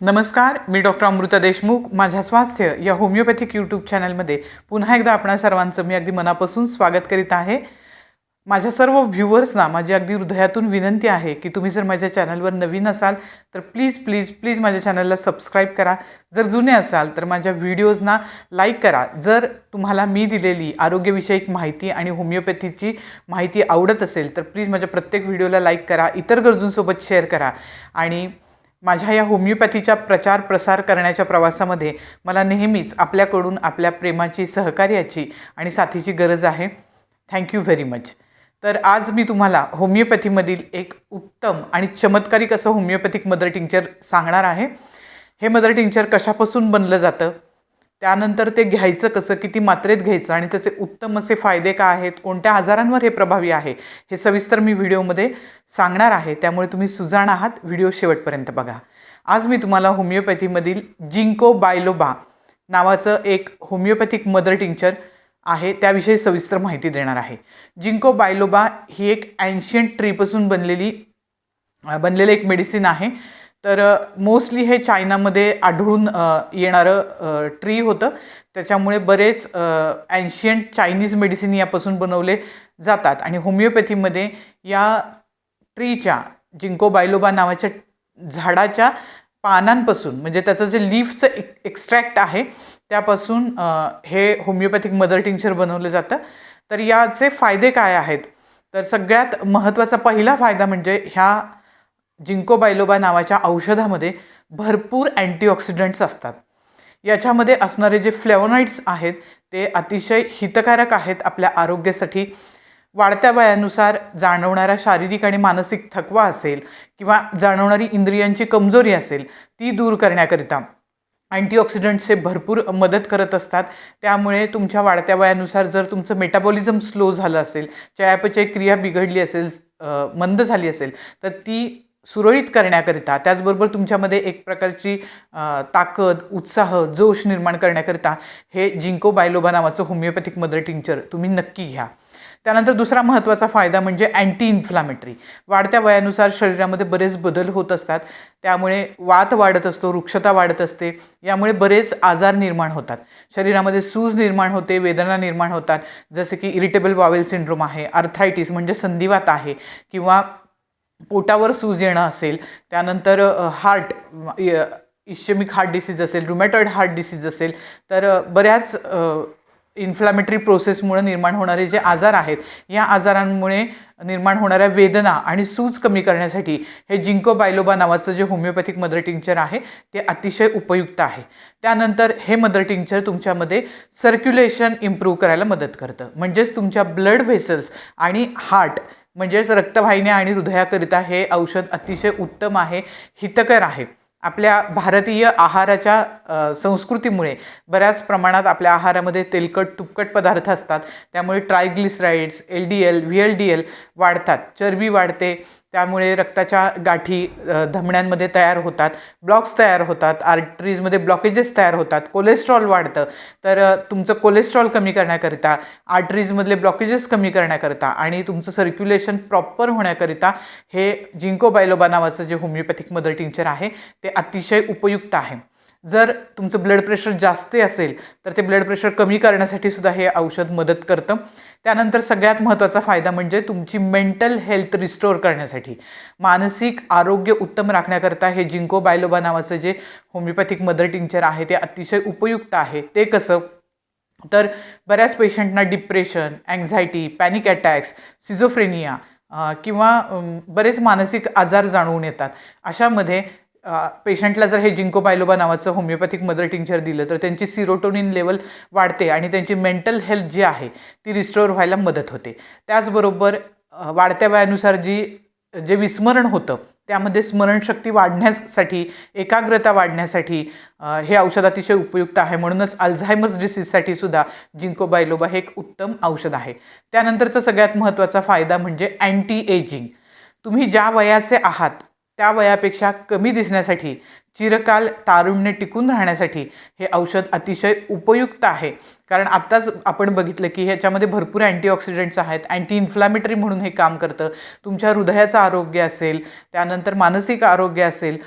नमस्कार मी डॉक्टर अमृता देशमुख माझ्या स्वास्थ्य या होमिओपॅथिक यूट्यूब चॅनलमध्ये पुन्हा एकदा आपणा सर्वांचं मी अगदी मनापासून स्वागत करीत आहे. माझ्या सर्व व्ह्युअर्सना माझी अगदी हृदयातून विनंती आहे की तुम्ही जर माझ्या चॅनलवर नवीन असाल तर प्लीज प्लीज प्लीज माझ्या चॅनलला सबस्क्राईब करा. जर जुने असाल तर माझ्या व्हिडिओजना लाईक करा. जर तुम्हाला मी दिलेली आरोग्यविषयक माहिती आणि होमिओपॅथीची माहिती आवडत असेल तर प्लीज माझ्या प्रत्येक व्हिडिओला लाईक करा इतर गरजूंसोबत शेअर करा. आणि माझ्या या होमिओपॅथीच्या प्रचार प्रसार करण्याच्या प्रवासामध्ये मला नेहमीच आपल्याकडून आपल्या प्रेमाची सहकार्याची आणि साथीची गरज आहे. थँक्यू व्हेरी मच तर आज मी तुम्हाला होमिओपॅथीमधील एक उत्तम आणि चमत्कारिक असं होमिओपॅथिक मदर टिंक्चर सांगणार आहे. हे मदर टिंक्चर कशापासून बनलं जातं? त्यानंतर ते घ्यायचं कसं किती मात्रेत घ्यायचं आणि त्याचे उत्तम असे फायदे काय आहेत कोणत्या आजारांवर हे प्रभावी आहे हे सविस्तर मी व्हिडिओमध्ये सांगणार आहे. त्यामुळे तुम्ही सुजाण आहात व्हिडिओ शेवटपर्यंत बघा. आज मी तुम्हाला होमिओपॅथीमधील जिंको बायलोबा नावाचं एक होमिओपॅथिक मदर टिंचर आहे त्याविषयी सविस्तर माहिती देणार आहे. जिंको बायलोबा ही एक ॲन्शियंट ट्रीपासून बनलेली बनलेलं एक मेडिसिन आहे. तर मोस्टली हे चायनामध्ये आढळून येणारं ट्री होतं. त्याच्यामुळे बरेच ॲन्शियंट चायनीज मेडिसिन यापासून बनवले जातात. आणि होमिओपॅथीमध्ये या ट्रीच्या जिंको बायलोबा नावाच्या झाडाच्या पानांपासून म्हणजे त्याचं जे लीफचं एक एक्स्ट्रॅक्ट आहे त्यापासून हे होमिओपॅथिक मदर टिंक्चर बनवलं जातं. तर याचे फायदे काय आहेत? तर सगळ्यात महत्त्वाचा पहिला फायदा म्हणजे ह्या जिंको बायलोबा नावाच्या औषधामध्ये भरपूर अँटीऑक्सिडंट्स असतात. याच्यामध्ये असणारे जे फ्लेवोनाइड्स आहेत ते अतिशय हितकारक आहेत आपल्या आरोग्यासाठी. वाढत्या वयानुसार जाणवणारा शारीरिक आणि मानसिक थकवा असेल किंवा जाणवणारी इंद्रियांची कमजोरी असेल ती दूर करण्याकरिता अँटीऑक्सिडंट्स हे भरपूर मदत करत असतात. त्यामुळे तुमच्या वाढत्या वयानुसार जर तुमचं मेटाबॉलिझम स्लो झालं असेल चयापचय क्रिया बिघडली असेल मंद झाली असेल तर ती सुरळीत करण्याकरिता त्याचबरोबर तुमच्यामध्ये एक प्रकारची ताकद उत्साह जोश निर्माण करण्याकरिता हे जिंको बायलोबा नावाचं होमिओपॅथिक मदर टिंचर तुम्ही नक्की घ्या. त्यानंतर दुसरा महत्त्वाचा फायदा म्हणजे अँटी इन्फ्लामेटरी वाढत्या वयानुसार शरीरामध्ये बरेच बदल होत असतात. त्यामुळे वात वाढत असतो वृक्षता वाढत असते. यामुळे बरेच आजार निर्माण होतात. शरीरामध्ये सूज निर्माण होते वेदना निर्माण होतात. जसे की इरिटेबल बॉवेल सिंड्रोम आहे आर्थरायटिस म्हणजे संधिवात आहे किंवा पोटावर सूज येणं असेल त्यानंतर हार्ट इश्यमिक हार्ट डिसीज असेल रुमॅटॉइड हार्ट डिसीज असेल तर बऱ्याच इन्फ्लामेटरी प्रोसेसमुळे निर्माण होणारे जे आजार आहेत या आजारांमुळे निर्माण होणाऱ्या वेदना आणि सूज कमी करण्यासाठी हे जिंको बायलोबा नावाचं जे होमिओपॅथिक मदर टिंक्चर आहे ते अतिशय उपयुक्त आहे. त्यानंतर हे मदर टिंक्चर तुमच्यामध्ये सर्क्युलेशन इम्प्रूव्ह करायला मदत करतं. म्हणजेच तुमच्या ब्लड व्हेसल्स आणि हार्ट म्हणजेच रक्तवाहिन्या आणि हृदयाकरिता हे औषध अतिशय उत्तम आहे हितकर आहे. आपल्या भारतीय आहाराच्या संस्कृतीमुळे बऱ्याच प्रमाणात आपल्या आहारामध्ये तेलकट तुपकट पदार्थ असतात. त्यामुळे triglycerides L D L V L D L वाढतात. चरबी वाढते. त्यामुळे रक्ताच्या गाठी धमण्यांमध्ये तयार होतात ब्लॉक्स तयार होतात आर्टरीजमध्ये ब्लॉकेजेस तयार होतात कोलेस्ट्रॉल वाढतं. तर तुमचं कोलेस्ट्रॉल कमी करण्याकरिता आर्टरीजमधले ब्लॉकेजेस कमी करण्याकरिता आणि तुमचं सर्क्युलेशन प्रॉपर होण्याकरिता हे जिंको बायलोबा नावाचं जे होमिओपॅथिक मदर टिंचर आहे ते अतिशय उपयुक्त आहे. जर तुमचं ब्लड प्रेशर जास्त असेल तर ते ब्लड प्रेशर कमी करण्यासाठी सुद्धा हे औषध मदत करतं. त्यानंतर सगळ्यात महत्त्वाचा फायदा म्हणजे तुमची मेंटल हेल्थ रिस्टोअर करण्यासाठी. मानसिक आरोग्य उत्तम राखण्याकरता हे जिंको बायलोबा नावाचं जे होमिओपॅथिक मदर टिंक्चर आहे ते अतिशय उपयुक्त आहे. ते कसं? तर बऱ्याच पेशंटना depression anxiety panic attacks schizophrenia किंवा बरेच मानसिक आजार जाणवून येतात. अशामध्ये पेशंटला जर हे जिंको बायलोबा नावाचं होमिओपॅथिक मदर टिंचर दिलं तर त्यांची सिरोटोनिन लेवल वाढते आणि त्यांची मेंटल हेल्थ जी आहे ती रिस्टोअर व्हायला मदत होते. त्याचबरोबर वाढत्या वयानुसार जी जे विस्मरण होतं त्यामध्ये स्मरणशक्ती वाढण्यासाठी एकाग्रता वाढण्यासाठी हे औषध अतिशय उपयुक्त आहे. म्हणूनच अल्झायमर्स डिसीजसाठी सुद्धा जिंको बायलोबा हे एक उत्तम औषध आहे. त्यानंतरचा सगळ्यात महत्त्वाचा फायदा म्हणजे अँटी एजिंग तुम्ही ज्या वयाचे आहात त्या वयापेक्षा कमी दिसण्यासाठी चिरकाल तारुण्य टिकून राहण्यासाठी हे औषध अतिशय उपयुक्त आहे. कारण आत्ताच आपण बघितलं की ह्याच्यामध्ये भरपूर अँटीऑक्सिडंट्स आहेत अँटी इन्फ्लॅमेटरी म्हणून हे काम करतं. तुमच्या हृदयाचं आरोग्य असेल त्यानंतर मानसिक आरोग्य असेल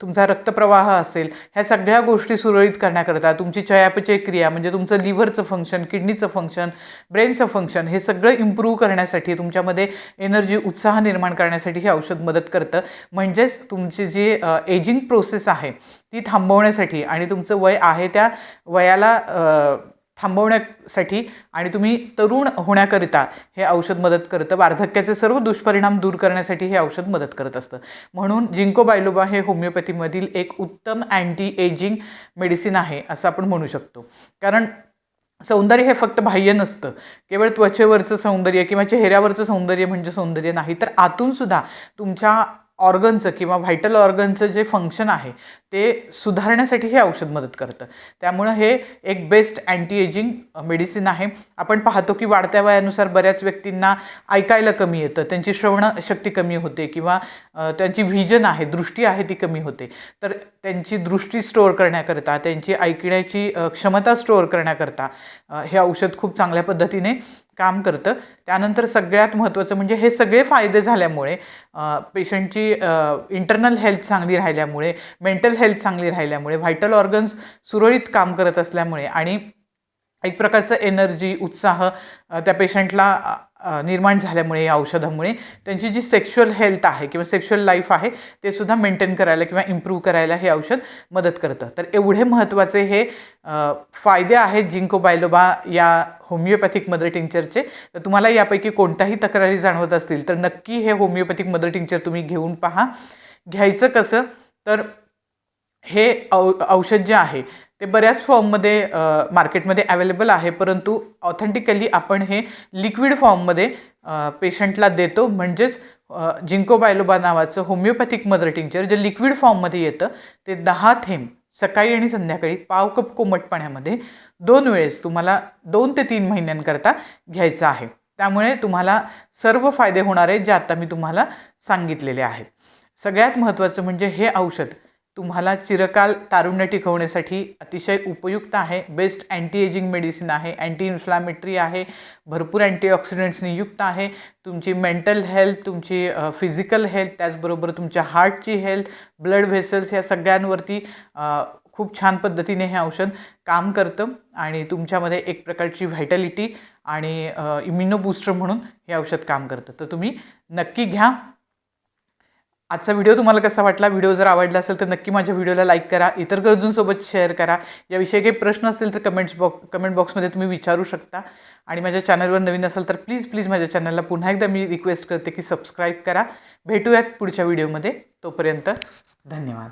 तुमचा रक्तप्रवाह असेल ह्या सगळ्या गोष्टी सुरळीत करण्याकरता तुमची चयापचय क्रिया म्हणजे तुमचं लिव्हरचं फंक्शन किडनीचं फंक्शन ब्रेनचं फंक्शन हे सगळं इम्प्रूव्ह करण्यासाठी तुमच्यामध्ये एनर्जी उत्साह निर्माण करण्यासाठी हे औषध मदत करतं. म्हणजेच तुमची जी एजिंग प्रोसेस आहे ती थांबवण्यासाठी आणि तुमचं वय आहे त्या वयाला थांबवण्यासाठी आणि तुम्ही तरुण होण्याकरिता हे औषध मदत करतं वार्धक्याचे सर्व दुष्परिणाम दूर करण्यासाठी हे औषध मदत करत असतं. म्हणून जिंको बायलोबा हे होमिओपॅथीमधील एक उत्तम अँटी एजिंग मेडिसिन आहे असं आपण म्हणू शकतो. कारण सौंदर्य हे फक्त बाह्य नसतं. केवळ त्वचेवरचं सौंदर्य किंवा चेहऱ्यावरचं सौंदर्य म्हणजे सौंदर्य नाही तर आतूनसुद्धा तुमच्या ऑर्गनचं किंवा व्हायटल ऑर्गनचं जे फंक्शन आहे ते सुधारण्यासाठी हे औषध मदत करतं. त्यामुळं हे एक बेस्ट अँटी एजिंग मेडिसिन आहे. आपण पाहतो की वाढत्या वयानुसार बऱ्याच व्यक्तींना ऐकायला कमी येतं. त्यांची श्रवण शक्ती कमी होते किंवा त्यांची व्हिजन आहे दृष्टी आहे ती कमी होते. तर त्यांची दृष्टी स्टोअर करण्याकरता त्यांची ऐकण्याची क्षमता स्टोअर करण्याकरता हे औषध खूप चांगल्या पद्धतीने काम करतं. त्यानंतर सगळ्यात महत्त्वाचं म्हणजे हे सगळे फायदे झाल्यामुळे पेशंटची इंटरनल हेल्थ चांगली राहिल्यामुळे मेंटल हेल्थ चांगली राहिल्यामुळे व्हायटल ऑर्गन्स सुरळीत काम करत असल्यामुळे आणि एक प्रकारचं एनर्जी उत्साह त्या पेशंटला निर्माण झाल्यामुळे या औषधामुळे. त्यांची जी सेक्शुअल हेल्थ आहे किंवा सेक्शुअल लाईफ आहे ते सुद्धा मेंटेन करायला किंवा इम्प्रूव्ह करायला हे औषध मदत करतं. तर एवढे महत्त्वाचे हे फायदे आहेत जिंको बायलोबा या होमिओपॅथिक मदर टिंचरचे. तर तुम्हाला यापैकी कोणत्याही तक्रारी जाणवत असतील तर नक्की हे होमिओपॅथिक मदर टिंचर तुम्ही घेऊन पहा. घ्यायचं कसं? तर हे औ औषध जे आहे ते बऱ्याच फॉर्ममध्ये मार्केटमध्ये अवेलेबल आहे. परंतु ऑथेंटिकली आपण हे लिक्विड फॉर्ममध्ये पेशंटला देतो. म्हणजेच जिंको बायलोबा नावाचं होमिओपॅथिक मदर टिंक्चर जे लिक्विड फॉर्ममध्ये येतं ते दहा थेंब सकाळी आणि संध्याकाळी पाव कप कोमट पाण्यामध्ये दोन वेळेस तुम्हाला दोन ते तीन महिन्यांकरता घ्यायचं आहे. त्यामुळे तुम्हाला सर्व फायदे होणार आहेत जे आता मी तुम्हाला सांगितलेले आहेत. सगळ्यात महत्त्वाचं म्हणजे हे औषध. तुम्हाला चिरकाल तारुण्य टिकवण्यासाठी अतिशय उपयुक्त आहे. बेस्ट अँटी एजिंग मेडिसिन आहे. अँटी इन्फ्लॅमेटरी आहे. भरपूर अँटीऑक्सिडंट्सनी युक्त आहे. तुमची मेंटल हेल्थ तुमची फिजिकल हेल्थ त्याचबरोबर तुमच्या हार्टची हेल्थ ब्लड व्हेसल्स या सगळ्यांवरती खूप छान पद्धतीने हे औषध काम करतं आणि तुमच्यामध्ये एक प्रकारची व्हायटॅलिटी आणि इम्युनो बूस्टर म्हणून हे औषध काम करतं. तर तुम्ही नक्की घ्या. आजचा व्हिडिओ तुम्हाला कसा वाटला? व्हिडिओ जर आवडला असेल तर नक्की माझ्या व्हिडिओला लाईक करा. इतर गरजूंसोबत शेअर करा. याविषयी काही प्रश्न असतील तर कमेंट्स बॉक्स कमेंट बॉक्समध्ये तुम्ही विचारू शकता. आणि माझ्या चॅनलवर नवीन असाल तर प्लीज प्लीज माझ्या चॅनलला पुन्हा एकदा मी रिक्वेस्ट करते की सबस्क्राईब करा. भेटूयात पुढच्या व्हिडिओमध्ये तोपर्यंत धन्यवाद.